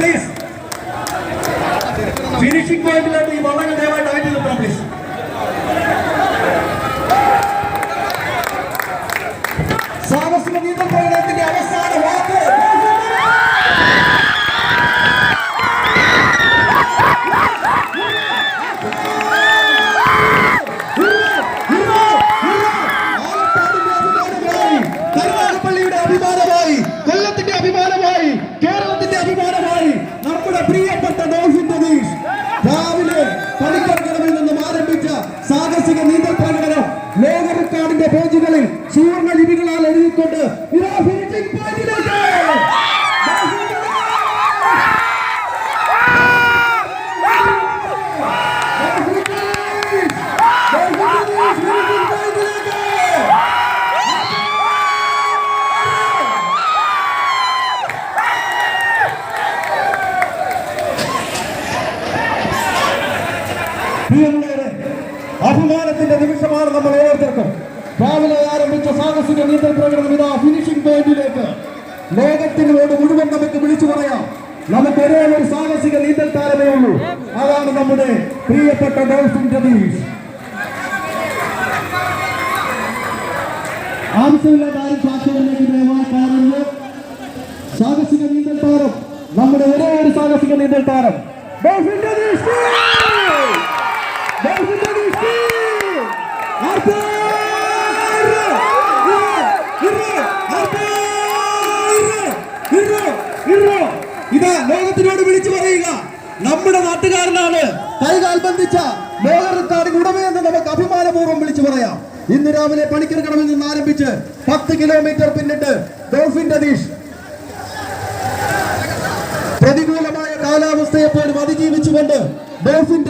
Please. Finishing point లాంటి ఈ బొమ్మగా దేవా టాయిలెట్ ప్లీజ్? സാഹസിക നീന്തൽ ലോക റെക്കോർഡിന്റെ പേജുകളിൽ സുവർണ ലിപികളാൽ എഴുതിക്കൊണ്ട് Yeah. അഭിമാനത്തിന്റെ നിമിഷമാണ് നമ്മൾ ഓരോരുത്തർക്കും. രാവിലെ ആരംഭിച്ച സാഹസിക നീന്തൽ പ്രകടനം ഇതാ ഫിനിഷിംഗ് പോയിന്റിലേക്ക് ലോകത്തിനോട് മുഴുവൻ നമുക്ക് വിളിച്ചു പറയാം. നമുക്ക് ഒരേ ഒരു സാഹസിക നീന്തൽ താരമേ ഉള്ളൂ. അതാണ് നമ്മുടെ പ്രിയപ്പെട്ട ഡോൾഫിൻ രതീഷ് ആവശ്യമില്ലാത്ത ആരും കയറുന്നത് സാഹസിക നീന്തൽ താരം നമ്മുടെ ഒരേ ഒരു സാഹസിക നീന്തൽ താരം. ഇതാ ലോകത്തിനോട് വിളിച്ചു പറയുക നമ്മുടെ നാട്ടുകാരനാണ്. കൈകാൽ ബന്ധിച്ച ലോക റെക്കോർഡിന് ഉടമയെന്ന് നമുക്ക് അഭിമാനപൂർവം വിളിച്ചു പറയാം. ഇന്ന് രാവിലെ പണിക്കർ കടവിൽ നിന്ന് ആരംഭിച്ച് പത്ത് കിലോമീറ്റർ പിന്നിട്ട് ഡോൾഫിൻ രതീഷ്. പ്രതികൂലമായ കാലാവസ്ഥയെ പോലും അതിജീവിച്ചുകൊണ്ട്